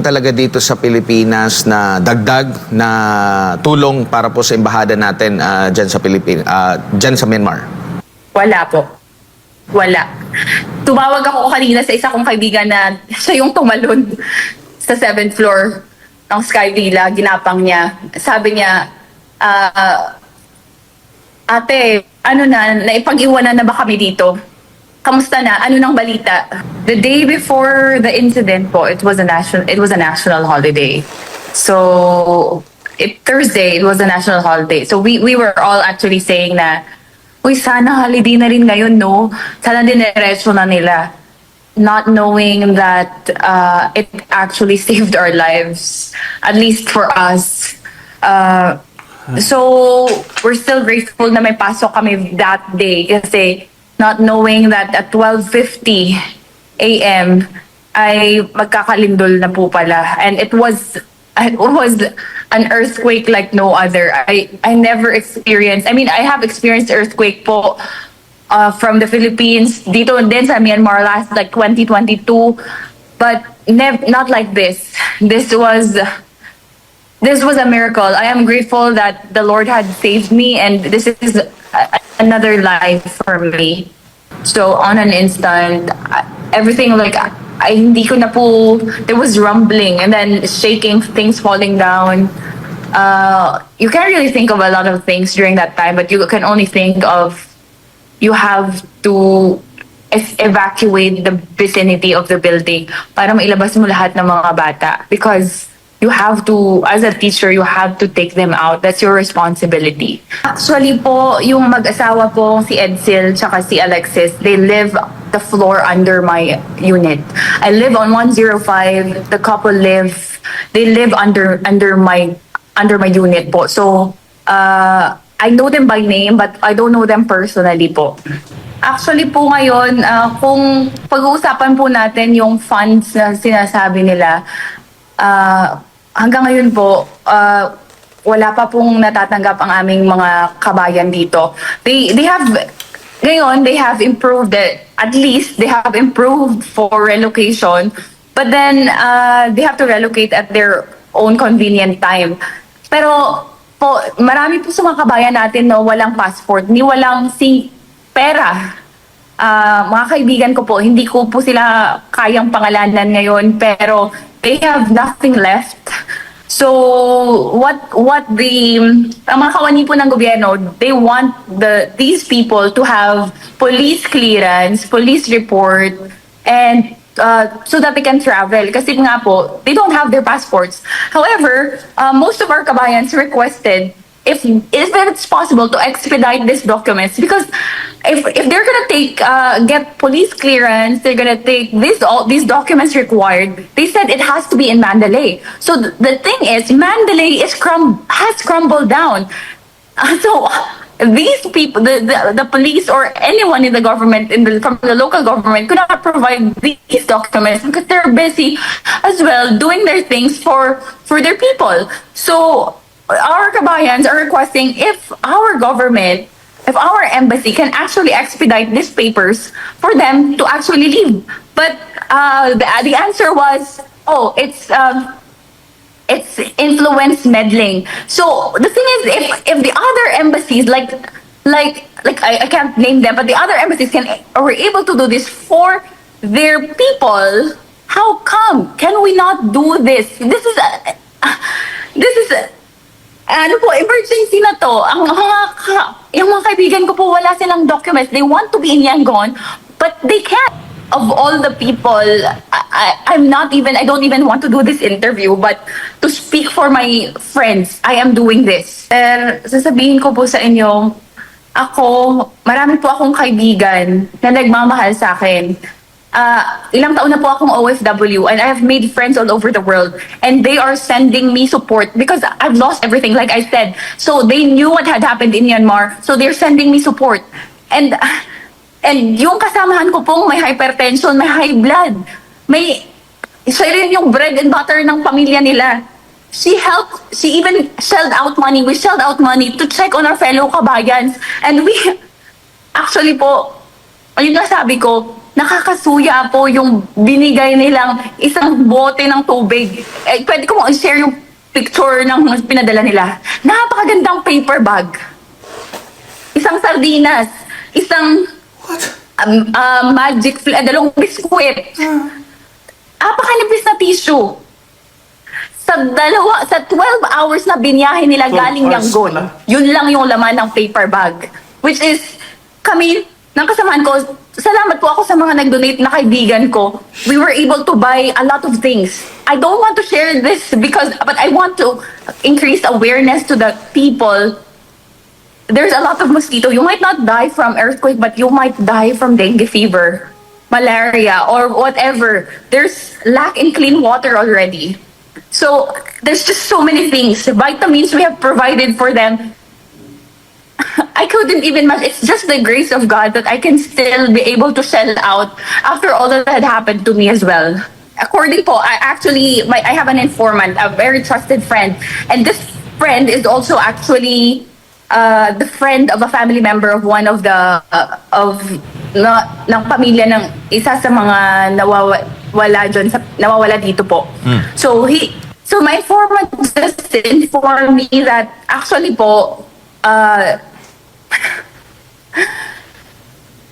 talaga dito sa Pilipinas na dagdag na tulong para po sa embahada natin ah, dyan sa Pilipinas, dyan sa Myanmar? Wala po. Wala. Tumawag ako kanina sa isa kong kaibigan na siya yung tumalon sa seventh floor ng Sky Villa, ginapang niya. Sabi niya, ah, ate, ano na, naipag-iwanan na ba kami dito? Kamusta na? Ano nang balita? The day before the incident po, it was a national it was a national holiday. So it Thursday, it was a national holiday. So we we were all actually saying na Uy, sana holiday na rin ngayon, no? Sana dinerecho na nila. Not knowing that uh, it actually saved our lives, at least for us. Uh, so, we're still grateful na may pasok kami that day kasi not knowing that at 12.50 a.m. ay magkakalindol na po pala. And it was it was an earthquake like no other. I I never experienced. I mean, I have experienced earthquake po uh, from the Philippines dito din sa Myanmar last like 2022, but nev- not like this. This was this was a miracle. I am grateful that the Lord had saved me, and this is another life for me. So on an instant, everything like I hindi ko na po. There was rumbling and then shaking, things falling down. Uh, you can't really think of a lot of things during that time, but you can only think of you have to es- evacuate the vicinity of the building para mailabas mo lahat ng mga bata because you have to as a teacher you have to take them out. That's your responsibility. Actually po yung mag-asawa po si Edsel tsaka si Alexis they live the floor under my unit. I live on 105 the couple live they live under under my under my unit po. So uh, I know them by name but I don't know them personally po. Actually po ngayon, ah, kung pag-uusapan po natin yung funds na sinasabi nila, ah, hanggang ngayon po, ah, wala pa pong natatanggap ang aming mga kabayan dito. They, they have, ngayon, they have improved it. At least, they have improved for relocation. But then, ah, they have to relocate at their own convenient time. Pero po, marami po sa mga kabayan natin no, walang passport, ni walang sing pera. Ah, mga kaibigan ko po, hindi ko po sila kayang pangalanan ngayon, pero they have nothing left. So, what what the ang mga kawani po ng gobyerno, they want the these people to have police clearance, police report, and uh, so that they can travel. Kasi nga po, they don't have their passports. However, uh, most of our kabayans requested if if it's possible to expedite these documents. Because if if they're gonna take uh, get police clearance they're gonna take these all these documents required they said it has to be in Mandalay. So th- the thing is Mandalay is crum has crumbled down. Uh, so these people the, the the police or anyone in the government in the from the local government could not provide these documents because they're busy as well doing their things for for their people. So our kabayans are requesting if our government, if our embassy can actually expedite these papers for them to actually leave. But uh, the, the answer was, oh, it's um, it's influence meddling. So the thing is, if if the other embassies like like like I, I can't name them, but the other embassies can are able to do this for their people, how come can we not do this? This is a, this is a, ano po, emergency na to. Ang mga, yung mga kaibigan ko po, wala silang documents. They want to be in Yangon, but they can't. Of all the people, I, I, I'm not even, I don't even want to do this interview, but to speak for my friends, I am doing this. Er, sasabihin ko po sa inyo, ako, marami po akong kaibigan na nagmamahal sa akin. Ah, ilang taon na po akong OFW and I have made friends all over the world and they are sending me support because I've lost everything like I said. So they knew what had happened in Myanmar so they're sending me support. And and yung kasamahan ko pong may hypertension, may high blood, may siya rin yung bread and butter ng pamilya nila. She helped, she even shelled out money. We shelled out money to check on our fellow kabayans. And we, actually po, ayun nga sabi ko, nakakasuya po yung binigay nilang isang bote ng tubig. Eh, pwede ko mo i-share yung picture ng pinadala nila. Napakagandang paper bag. Isang sardinas. Isang um, uh, magic fl- dalawang biskwit. Apakanipis na tissue. Sa dalawa, sa 12 hours na binyahe nila 12 galing hours Yangon, pala. yun lang yung laman ng paper bag. Which is, kami, ng kasamahan ko, salamat po ako sa mga nag-donate na kaibigan ko. We were able to buy a lot of things. I don't want to share this because, but I want to increase awareness to the people there's a lot of mosquito. You might not die from earthquake, but you might die from dengue fever, malaria, or whatever. There's lack in clean water already. So there's just so many things. Vitamins we have provided for them. I couldn't even. It's just the grace of God that I can still be able to sell out after all that had happened to me as well. According po, I actually, my, I have an informant, a very trusted friend, and this friend is also actually uh, the friend of a family member of one of the uh, of na, ng pamilya ng isa sa mga nawawala dyan sa nawawala dito po. So he so my informant just informed me that actually po uh,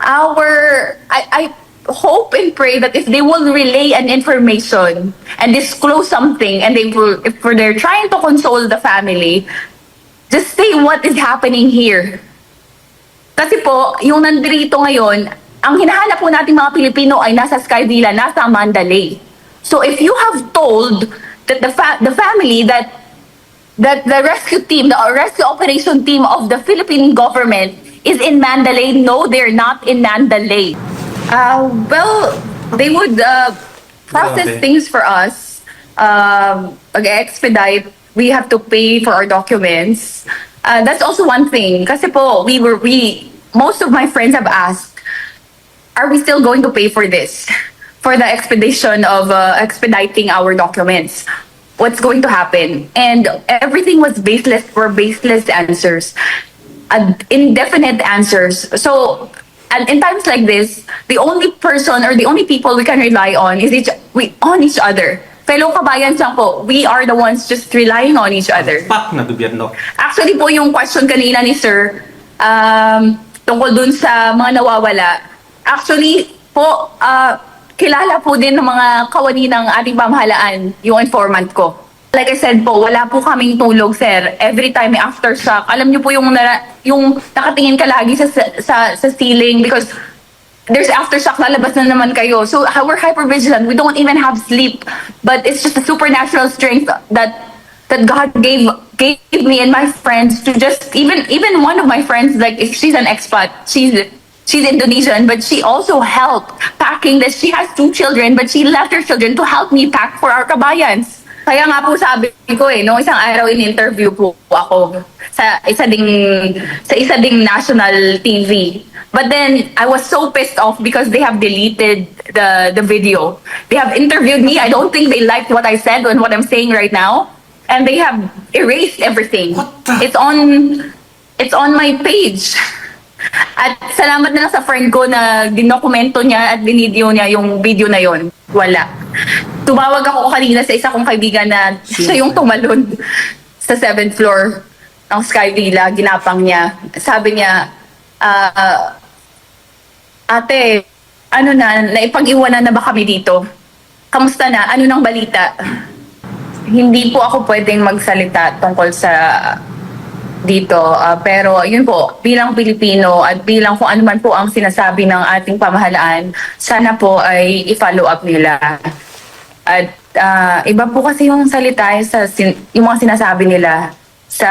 our I, I hope and pray that if they will relay an information and disclose something and they will if they're trying to console the family just say what is happening here kasi po yung nandito ngayon ang hinahanap po nating mga Pilipino ay nasa Skyvilla, nasa Mandalay. So if you have told that the fa- the family that that the rescue team, the rescue operation team of the Philippine government is in Mandalay. No, they're not in Mandalay. Uh, well, they would uh, process Okay. things for us. Um, expedite. We have to pay for our documents. Uh, that's also one thing. Kasi po, we were, we, most of my friends have asked, are we still going to pay for this? For the expedition of uh, expediting our documents? What's going to happen? And everything was baseless, were baseless answers, uh, indefinite answers. So, and in times like this, the only person or the only people we can rely on is each, we, on each other. Fellow kabayan lang po, we are the ones just relying on each other. Pak na gobyerno. Actually po yung question kanina ni Sir um, tungkol dun sa mga nawawala. Actually po, ah, kilala po din ng mga kawani ng ating pamahalaan yung informant ko. Like I said po, wala po kaming tulog, sir. Every time may aftershock, alam niyo po yung, nara- yung nakatingin ka lagi sa, sa, sa ceiling because there's aftershock, lalabas na naman kayo. So uh, we're hypervigilant. We don't even have sleep. But it's just a supernatural strength that that God gave gave me and my friends to just even even one of my friends, like she's an expat, she's she's Indonesian, but she also helped packing this. She has two children, but she left her children to help me pack for our kabayans. Kaya nga po sabi ko eh, nung isang araw in-interview po ako sa isa ding sa isa ding national TV. But then I was so pissed off because they have deleted the the video. They have interviewed me. I don't think they liked what I said and what I'm saying right now. And they have erased everything. It's on it's on my page. At salamat na lang sa friend ko na dinokumento niya at binideo niya yung video na yon. Wala. Tumawag ako kanina sa isa kong kaibigan na siya yung tumalon sa seventh floor ng Sky Villa, ginapang niya. Sabi niya, ah, ate, ano na, naipag-iwanan na ba kami dito? Kamusta na? Ano nang balita? Hindi po ako pwedeng magsalita tungkol sa dito. ah, pero yun po, bilang Pilipino at bilang kung ano man po ang sinasabi ng ating pamahalaan, sana po ay i-follow up nila. At ah, iba po kasi yung salita sa sin- yung mga sinasabi nila sa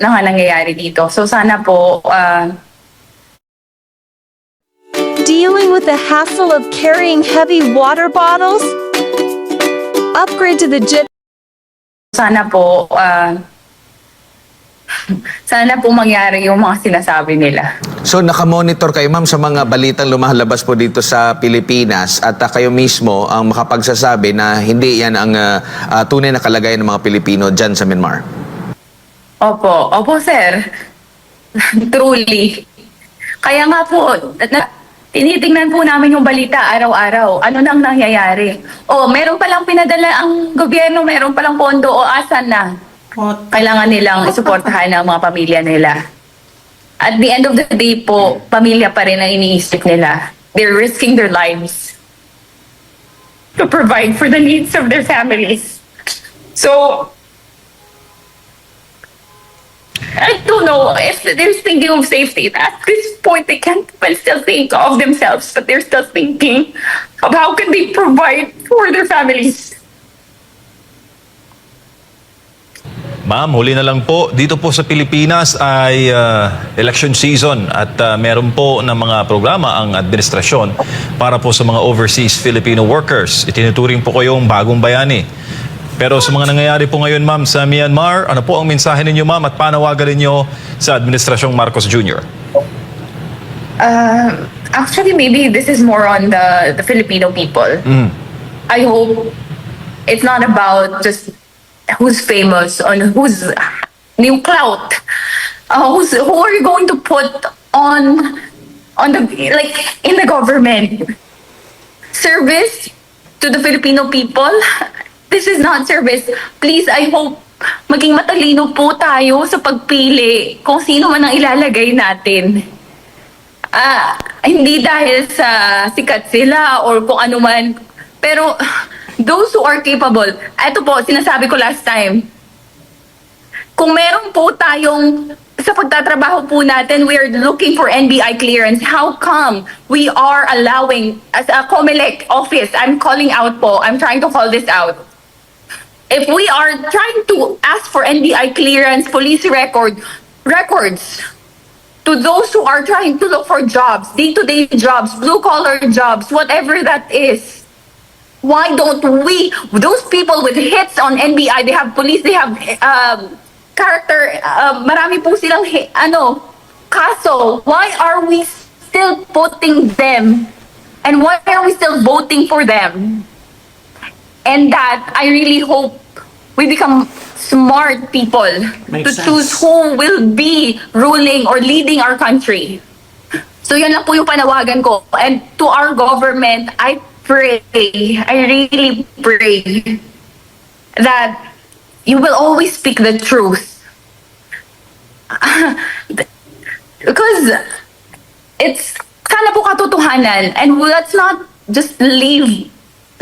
mga nangyayari dito. So sana po ah, Dealing with the hassle of carrying heavy water bottles? Upgrade to the Jet sana po ah, sana po mangyari yung mga sinasabi nila. So nakamonitor kayo ma'am sa mga balitang lumalabas po dito sa Pilipinas at ah, kayo mismo ang makapagsasabi na hindi yan ang ah, ah, tunay na kalagayan ng mga Pilipino dyan sa Myanmar. Opo, opo sir. Truly. Kaya nga po, na, tinitingnan po namin yung balita araw-araw. Ano nang nangyayari? O, meron palang pinadala ang gobyerno, meron palang pondo o asan na? Kailangan nilang isuportahan ang mga pamilya nila. At the end of the day po, pamilya pa rin ang iniisip nila. They're risking their lives to provide for the needs of their families. So, I don't know if they're thinking of safety. At this point, they can't well still think of themselves, but they're still thinking of how can they provide for their families. Ma'am, huli na lang po. Dito po sa Pilipinas ay ah, election season at ah, meron po ng mga programa ang administrasyon para po sa mga overseas Filipino workers. Itinuturing po kayong bagong bayani. Pero sa mga nangyayari po ngayon, ma'am, sa Myanmar, ano po ang mensahe ninyo, ma'am, at panawagan ninyo sa Administrasyong Marcos Jr.? Uh, actually, maybe this is more on the, the Filipino people. Mm. I hope it's not about just who's famous on who's new clout. Uh, who's who are you going to put on on the like in the government? Service to the Filipino people. This is not service. Please, I hope maging matalino po tayo sa pagpili kung sino man ang ilalagay natin. Ah, hindi dahil sa sikat sila or kung ano man. Pero those who are capable, eto po, sinasabi ko last time, kung meron po tayong sa pagtatrabaho po natin, we are looking for NBI clearance. How come we are allowing, as a COMELEC office, I'm calling out po, I'm trying to call this out. If we are trying to ask for NBI clearance, police record, records, to those who are trying to look for jobs, day-to-day jobs, blue-collar jobs, whatever that is. Why don't we, those people with hits on NBI, they have police, they have um, character, uh, marami po silang, hi- ano, kaso, why are we still putting them? And why are we still voting for them? And that, I really hope we become smart people Makes to choose who will be ruling or leading our country. So yun lang po yung panawagan ko. And to our government, I pray, I really pray that you will always speak the truth. Because it's sana po katotohanan and let's not just leave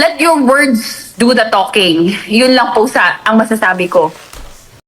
let your words do the talking. Yun lang po sa ang masasabi ko.